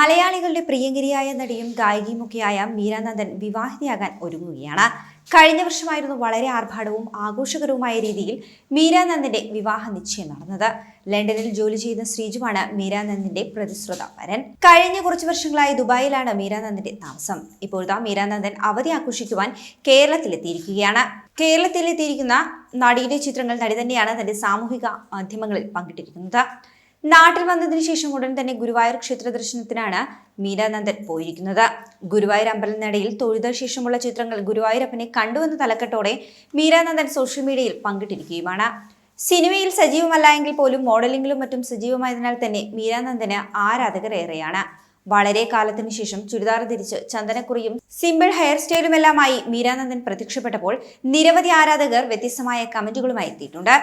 മലയാളികളുടെ പ്രിയങ്കരിയായ നടിയും ഗായികയുമൊക്കെയായ മീരാനന്ദൻ വിവാഹിതയാകാൻ ഒരുങ്ങുകയാണ്. കഴിഞ്ഞ വർഷമായിരുന്നു വളരെ ആർഭാടവും ആഘോഷകരവുമായ രീതിയിൽ മീരാനന്ദന്റെ വിവാഹ നിശ്ചയം നടന്നത്. ലണ്ടനിൽ ജോലി ചെയ്യുന്ന ശ്രീജുവാണ് മീരാനന്ദന്റെ പ്രതിശ്രുത വരൻ. കഴിഞ്ഞ കുറച്ചു വർഷങ്ങളായി ദുബായിലാണ് മീരാനന്ദന്റെ താമസം. ഇപ്പോഴത്തെ മീരാനന്ദൻ അവധി ആഘോഷിക്കുവാൻ കേരളത്തിലെത്തിയിരിക്കുകയാണ്. കേരളത്തിലെത്തിയിരിക്കുന്ന നടിയുടെ ചിത്രങ്ങൾ നടി തന്നെയാണ് തന്റെ സാമൂഹിക മാധ്യമങ്ങളിൽ പങ്കിട്ടിരിക്കുന്നത്. നാട്ടിൽ വന്നതിന് ശേഷം ഉടൻ തന്നെ ഗുരുവായൂർ ക്ഷേത്ര ദർശനത്തിനാണ് മീരാനന്ദൻ പോയിരിക്കുന്നത്. ഗുരുവായൂർ അമ്പലനടയിൽ തൊഴുത ശേഷമുള്ള ചിത്രങ്ങൾ ഗുരുവായൂരപ്പനെ കണ്ടുവെന്ന തലക്കെട്ടോടെ മീരാനന്ദൻ സോഷ്യൽ മീഡിയയിൽ പങ്കിട്ടിരിക്കുകയുമാണ്. സിനിമയിൽ സജീവമല്ല എങ്കിൽ പോലും മോഡലിംഗിലും മറ്റും സജീവമായതിനാൽ തന്നെ മീരാനന്ദന് ആരാധകർ ഏറെയാണ് വളരെ കാലത്തിന് ശേഷം ചുരിദാർ ധരിച്ച് ചന്ദനക്കുറിയും സിമ്പിൾ ഹെയർ സ്റ്റൈലുമെല്ലാമായി മീരാനന്ദൻ പ്രത്യക്ഷപ്പെട്ടപ്പോൾ നിരവധി ആരാധകർ വ്യത്യസ്തമായ കമന്റുകളുമായി എത്തിയിട്ടുണ്ട്.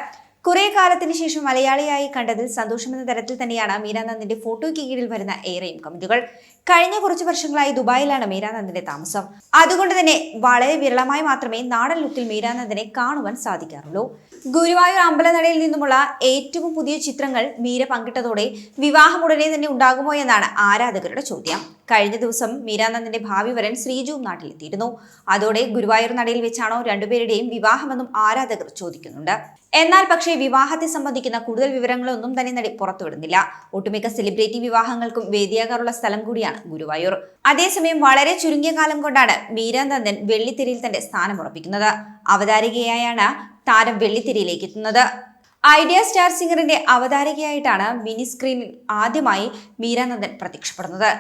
കുറെ കാലത്തിന് ശേഷം മലയാളിയായി കണ്ടതിൽ സന്തോഷമെന്ന തരത്തിൽ തന്നെയാണ് മീരാനന്ദിന്റെ ഫോട്ടോയ്ക്ക് കീഴിൽ വരുന്ന ഏറെയും കമന്റുകൾ. കഴിഞ്ഞ കുറച്ച് വർഷങ്ങളായി ദുബായിലാണ് മീരാനന്ദിന്റെ താമസം. അതുകൊണ്ട് തന്നെ വളരെ വിരളമായി മാത്രമേ നാടൻ ലുക്കിൽ മീരാനന്ദനെ കാണുവാൻ സാധിക്കാറുള്ളൂ. ഗുരുവായൂർ അമ്പലനടയിൽ നിന്നുമുള്ള ഏറ്റവും പുതിയ ചിത്രങ്ങൾ മീര പങ്കിട്ടതോടെ വിവാഹം ഉടനെ തന്നെ ഉണ്ടാകുമോ എന്നാണ് ആരാധകരുടെ ചോദ്യം. കഴിഞ്ഞ ദിവസം മീരാനന്ദിന്റെ ഭാവി വരൻ ശ്രീജുവും നാട്ടിലെത്തിയിരുന്നു. അതോടെ ഗുരുവായൂർ നടയിൽ വെച്ചാണോ രണ്ടുപേരുടെയും വിവാഹമെന്നും ആരാധകർ ചോദിക്കുന്നുണ്ട്. എന്നാൽ പക്ഷേ വിവാഹത്തെ സംബന്ധിക്കുന്ന കൂടുതൽ വിവരങ്ങളൊന്നും തന്നെ നടി പുറത്തുവിടുന്നില്ല. ഒട്ടുമിക്ക സെലിബ്രിറ്റി വിവാഹങ്ങൾക്കും വേദിയാകാറുള്ള സ്ഥലം കൂടിയാണ് ഗുരുവായൂർ. അതേസമയം വളരെ ചുരുങ്ങിയ കാലം കൊണ്ടാണ് മീരാനന്ദൻ വെള്ളിത്തിരയിൽ തന്റെ സ്ഥാനം ഉറപ്പിക്കുന്നത്. അവതാരികയായാണ് താരം വെള്ളിത്തിരയിലേക്ക് എത്തുന്നത്. ഐഡിയ സ്റ്റാർ സിംഗറിന്റെ അവതാരികയായിട്ടാണ് മിനി സ്ക്രീനിൽ ആദ്യമായി മീരാനന്ദൻ പ്രത്യക്ഷപ്പെടുന്നത്.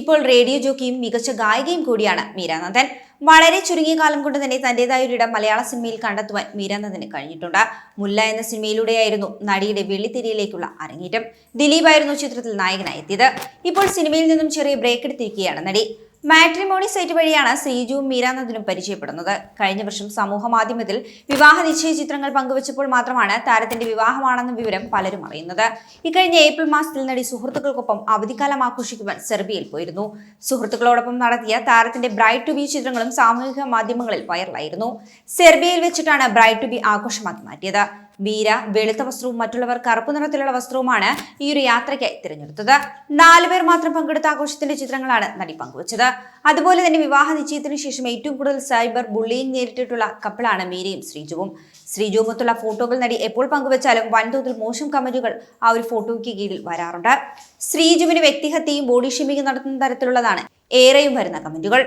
ഇപ്പോൾ റേഡിയോ ജോക്കിയും മികച്ച ഗായികയും കൂടിയാണ് മീരാനന്ദൻ. വളരെ ചുരുങ്ങിയ കാലം കൊണ്ട് തന്നെ തന്റേതായ ഒരിടം മലയാള സിനിമയിൽ കണ്ടെത്തുവാൻ മീരാനന്ദന് കഴിഞ്ഞിട്ടുണ്ട്. മുല്ല എന്ന സിനിമയിലൂടെയായിരുന്നു നടിയുടെ വെള്ളിത്തിരയിലേക്കുള്ള അരങ്ങേറ്റം. ദിലീപായിരുന്നു ചിത്രത്തിൽ നായകനായി എത്തിയത്. ഇപ്പോൾ സിനിമയിൽ നിന്നും ചെറിയ ബ്രേക്ക് എടുത്തിരിക്കുകയാണ് നടി. മാട്രിമോണി സൈറ്റ് വഴിയാണ് ശ്രീജുവും മീരാനന്ദനും പരിചയപ്പെടുന്നത്. കഴിഞ്ഞ വർഷം സമൂഹ മാധ്യമത്തിൽ വിവാഹ നിശ്ചയ ചിത്രങ്ങൾ പങ്കുവച്ചപ്പോൾ മാത്രമാണ് താരത്തിന്റെ വിവാഹമാണെന്ന വിവരം പലരും അറിയുന്നത്. ഇക്കഴിഞ്ഞ ഏപ്രിൽ മാസത്തിൽ നടി സുഹൃത്തുക്കൾക്കൊപ്പം അവധിക്കാലം ആഘോഷിക്കുവാൻ സെർബിയയിൽ പോയിരുന്നു. സുഹൃത്തുക്കളോടൊപ്പം നടത്തിയ താരത്തിന്റെ ബ്രൈറ്റ് ടു ബി ചിത്രങ്ങളും സാമൂഹിക മാധ്യമങ്ങളിൽ വൈറലായിരുന്നു. സെർബിയയിൽ വെച്ചിട്ടാണ് ബ്രൈറ്റ് ടു ബി ആഘോഷമാക്കി മാറ്റിയത്. ബീര വെളുത്ത വസ്ത്രവും മറ്റുള്ളവർ കറുപ്പ് നിറത്തിലുള്ള വസ്ത്രവുമാണ് ഈ ഒരു യാത്രയ്ക്കായി തിരഞ്ഞെടുത്തത്. നാലുപേർ മാത്രം പങ്കെടുത്ത ആഘോഷത്തിന്റെ ചിത്രങ്ങളാണ് നടി പങ്കുവച്ചത്. അതുപോലെ തന്നെ വിവാഹ നിശ്ചയത്തിന് ശേഷം ഏറ്റവും കൂടുതൽ സൈബർ ബുള്ളിയിങ് നേരിട്ടിട്ടുള്ള കപ്പിളാണ് മീരയും ശ്രീജുവും. ശ്രീജുവുമൊത്തുള്ള ഫോട്ടോകൾ നടി എപ്പോൾ പങ്കുവച്ചാലും വൻതോതിൽ മോശം കമന്റുകൾ ആ ഒരു ഫോട്ടോയ്ക്ക് കീഴിൽ വരാറുണ്ട്. ശ്രീജുവിന് വ്യക്തിഹത്യയും ബോഡി ഷേമിംഗ് നടത്തുന്ന തരത്തിലുള്ളതാണ് ഏറെയും വരുന്ന കമന്റുകൾ.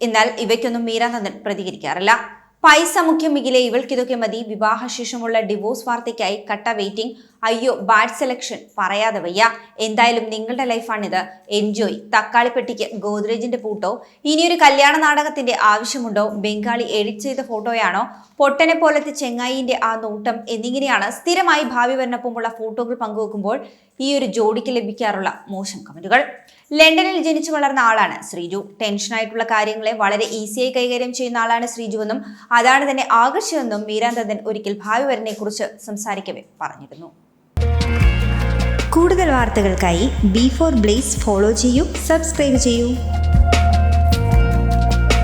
എന്നാൽ ഇവയ്ക്കൊന്നും മീരാനന്ദൻ പ്രതികരിക്കാറില്ല. പൈസ മുഖ്യം മികിലെ ഇവൾക്കിതൊക്കെ മതി. വിവാഹ വിവാഹശേഷമുള്ള ഡിവോഴ്സ് വാർത്തയ്ക്കായി കട്ട വെയിറ്റിംഗ്. അയ്യോ ബാഡ് സെലക്ഷൻ. പറയാതെ വയ്യ. എന്തായാലും നിങ്ങളുടെ ലൈഫാണിത്. എൻജോയ്. തക്കാളിപ്പെട്ടിക്ക് ഗോദ്രേജിന്റെ പൂട്ടോ? ഇനിയൊരു കല്യാണ നാടകത്തിന്റെ ആവശ്യമുണ്ടോ? ബംഗാളി എഡിറ്റ് ചെയ്ത ഫോട്ടോയാണോ? പൊട്ടനെ പോലത്തെ ചെങ്ങായിന്റെ ആ നോട്ടം എന്നിങ്ങനെയാണ് സ്ഥിരമായി ഭാവി വരുന്നപ്പമുള്ള ഫോട്ടോകൾ പങ്കുവെക്കുമ്പോൾ ഈ ഒരു ജോഡിക്ക് ലഭിക്കാറുള്ള മോശം കമന്റുകൾ. ലണ്ടനിൽ ജനിച്ചു വളർന്ന ആളാണ് ശ്രീജു. ടെൻഷനായിട്ടുള്ള കാര്യങ്ങളെ വളരെ ഈസിയായി കൈകാര്യം ചെയ്യുന്ന ആളാണ് ശ്രീജുവെന്നും അതാണ് തന്നെ ആകർഷിച്ചതെന്നും മീരാനന്ദൻ ഒരിക്കൽ ഭാവി വരനെ കുറിച്ച് സംസാരിക്കവേ പറഞ്ഞിരുന്നു. കൂടുതൽ വാർത്തകൾക്കായി ബി ഫോർ ബ്ലേസ് ഫോളോ ചെയ്യൂ സബ്സ്ക്രൈബ് ചെയ്യൂ.